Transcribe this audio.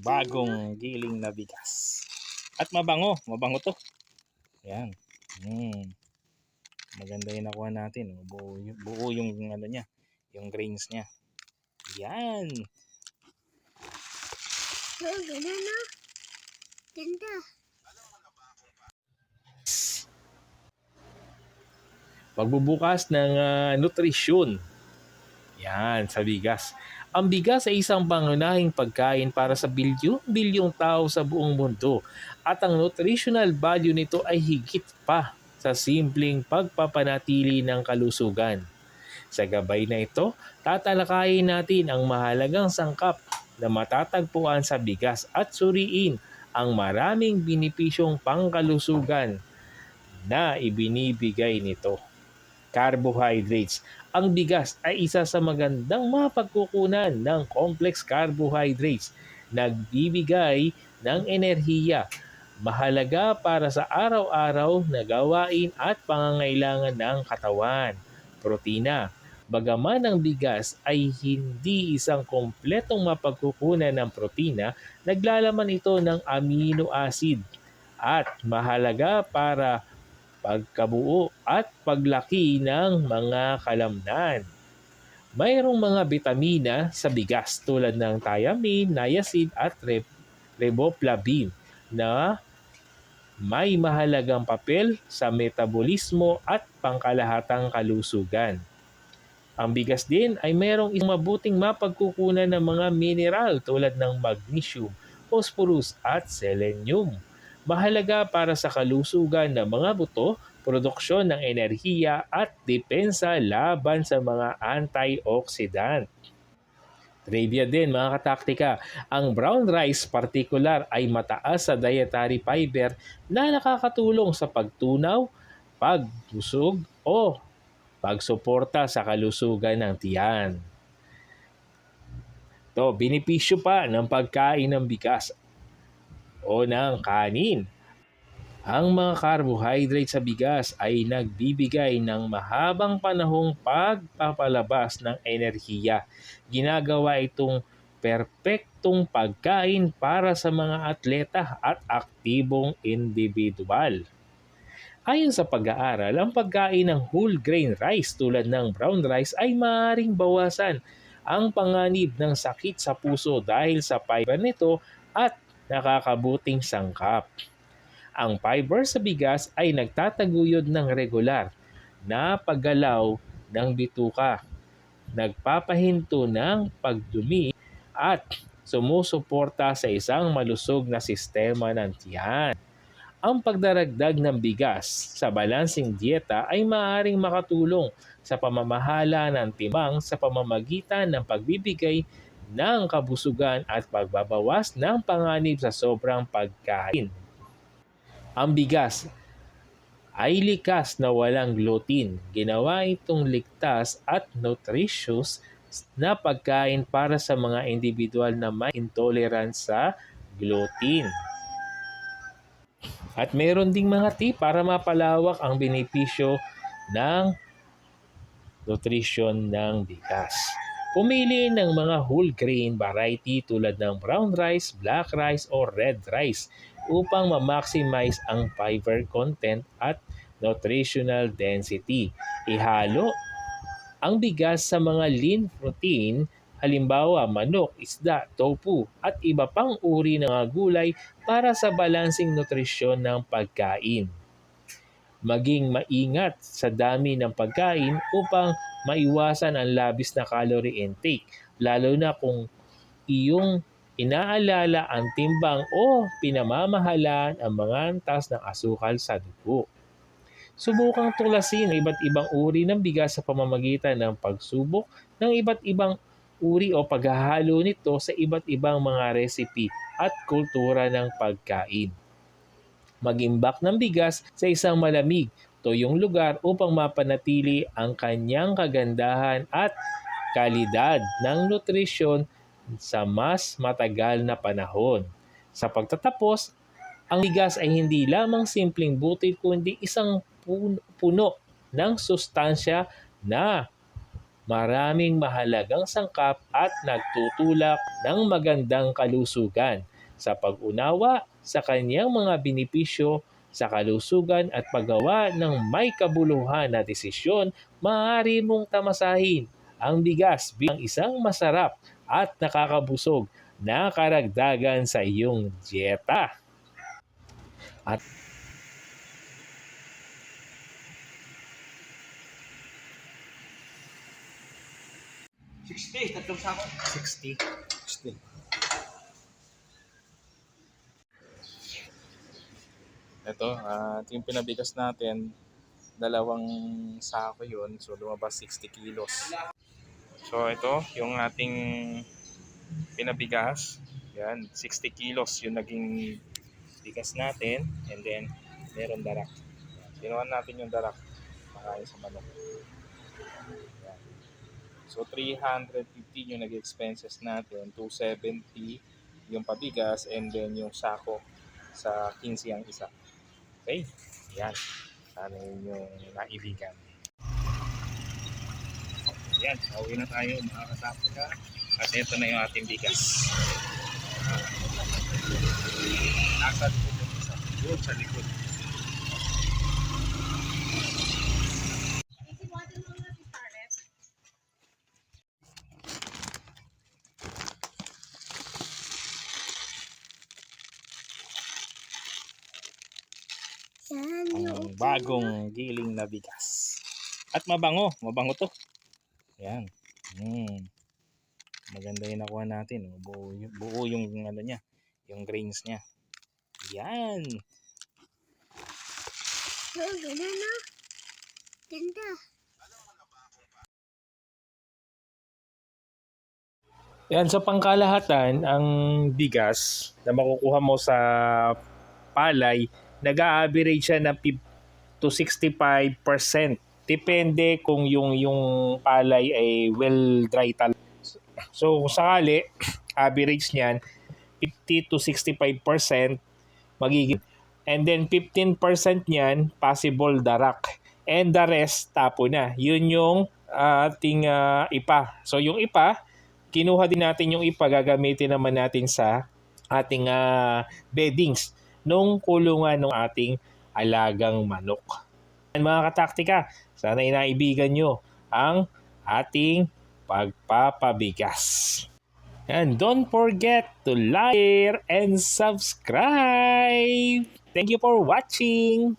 bagong giling na bigas. At mabango, mabango to. Ayan. Mm. Maganda yung nakuha natin. Buo, yung- buo yung ano niya, yung grains niya. Yan. Oh, ganun na. Ganda. Pagbubukas ng ah, nutrisyon. Yan, sa bigas. Ang bigas ay isang pangunahing pagkain para sa bilyong-bilyong tao sa buong mundo at ang nutritional value nito ay higit pa sa simpleng pagpapanatili ng kalusugan. Sa gabay na ito, tatalakayin natin ang mahalagang sangkap na matatagpuan sa bigas at suriin ang maraming binipisyong pangkalusugan na ibinibigay nito carbohydrates. Ang bigas ay isa sa magandang mapagkukunan ng complex carbohydrates. Nagbibigay ng enerhiya. Mahalaga para sa araw-araw na gawain at pangangailangan ng katawan. Protina. Bagaman ang bigas ay hindi isang kompletong mapagkukunan ng protina, naglalaman ito ng amino acid at mahalaga para pagkabuo at paglaki ng mga kalamnan. Mayroong mga bitamina sa bigas tulad ng thiamine, niacin at riboflavin na may mahalagang papel sa metabolismo at pangkalahatang kalusugan. Ang bigas din ay mayroong isang mabuting mapagkukunan ng mga mineral tulad ng magnesium, phosphorus at selenium mahalaga para sa kalusugan ng mga buto, produksyon ng enerhiya at depensa laban sa mga antioxidant. Trivia din mga kataktika, ang brown rice particular ay mataas sa dietary fiber na nakakatulong sa pagtunaw, pagbusog o pagsuporta sa kalusugan ng tiyan. To, binipisyo pa ng pagkain ng bigas o ng kanin. Ang mga carbohydrate sa bigas ay nagbibigay ng mahabang panahong pagpapalabas ng enerhiya. Ginagawa itong perpektong pagkain para sa mga atleta at aktibong individual. Ayon sa pag-aaral, ang pagkain ng whole grain rice tulad ng brown rice ay maaaring bawasan ang panganib ng sakit sa puso dahil sa fiber nito at nakakabuting sangkap. Ang fiber sa bigas ay nagtataguyod ng regular na paggalaw ng bituka, nagpapahinto ng pagdumi at sumusuporta sa isang malusog na sistema ng tiyan. Ang pagdaragdag ng bigas sa balancing dieta ay maaaring makatulong sa pamamahala ng timbang sa pamamagitan ng pagbibigay ng kabusugan at pagbabawas ng panganib sa sobrang pagkain. Ang bigas ay likas na walang gluten. Ginawa itong ligtas at nutritious na pagkain para sa mga individual na may intolerance sa gluten. At meron ding mga tip para mapalawak ang benepisyo ng nutrition ng bigas. Pumili ng mga whole grain variety tulad ng brown rice, black rice, o red rice upang ma-maximize ang fiber content at nutritional density. Ihalo ang bigas sa mga lean protein, halimbawa manok, isda, tofu, at iba pang uri ng gulay para sa balansing nutrisyon ng pagkain. Maging maingat sa dami ng pagkain upang maiwasan ang labis na calorie intake, lalo na kung iyong inaalala ang timbang o pinamamahalaan ang mga antas ng asukal sa dugo. Subukang tuklasin ang iba't ibang uri ng bigas sa pamamagitan ng pagsubok ng iba't ibang uri o paghahalo nito sa iba't ibang mga recipe at kultura ng pagkain. Mag-imbak ng bigas sa isang malamig, toyong lugar upang mapanatili ang kanyang kagandahan at kalidad ng nutrisyon sa mas matagal na panahon. Sa pagtatapos, ang bigas ay hindi lamang simpleng butil kundi isang pun- puno ng sustansya na maraming mahalagang sangkap at nagtutulak ng magandang kalusugan sa pag-unawa sa kanyang mga benepisyo sa kalusugan at paggawa ng may kabuluhan na desisyon, maaari mong tamasahin ang bigas bilang isang masarap at nakakabusog na karagdagan sa iyong dieta. At 60, tatlong sako. 60. 60. Ito, ah, ito yung pinabigas natin. Dalawang sako yun. So, lumabas 60 kilos. So, ito, yung ating pinabigas. Yan, 60 kilos yung naging bigas natin. And then, meron darak. Ginawa natin yung darak. Makain sa manok. So, 315 yung nag-expenses natin. 270 yung pabigas. And then, yung sako sa 15 ang isa. Okay? Yan. Sana yun yung naibigan. Yan. Pauwi na tayo mga kasapika. At ito na yung ating bigas. Nasa yung isa. Doon sa likod. Yan yung ang bagong giling na bigas. At mabango, mabango to. Yan. Mm. Maganda yung nakuha natin. oh. Buo, yung- buo yung ano niya, yung grains niya. Yan. Oh, ganun na. Ganda. Yan, sa pangkalahatan, ang bigas na makukuha mo sa palay, nag-a-average siya ng 50 to 65%. Depende kung yung yung palay ay well dry tal. So, kung sakali, average niyan, 50 to 65% magiging. And then 15% niyan, possible darak. And the rest, tapo na. Yun yung ating ah, ipa. So, yung ipa, kinuha din natin yung ipa, gagamitin naman natin sa ating ah, beddings nung kulungan ng ating alagang manok. Yan, mga kataktika, sana inaibigan nyo ang ating pagpapabigas. And don't forget to like and subscribe. Thank you for watching.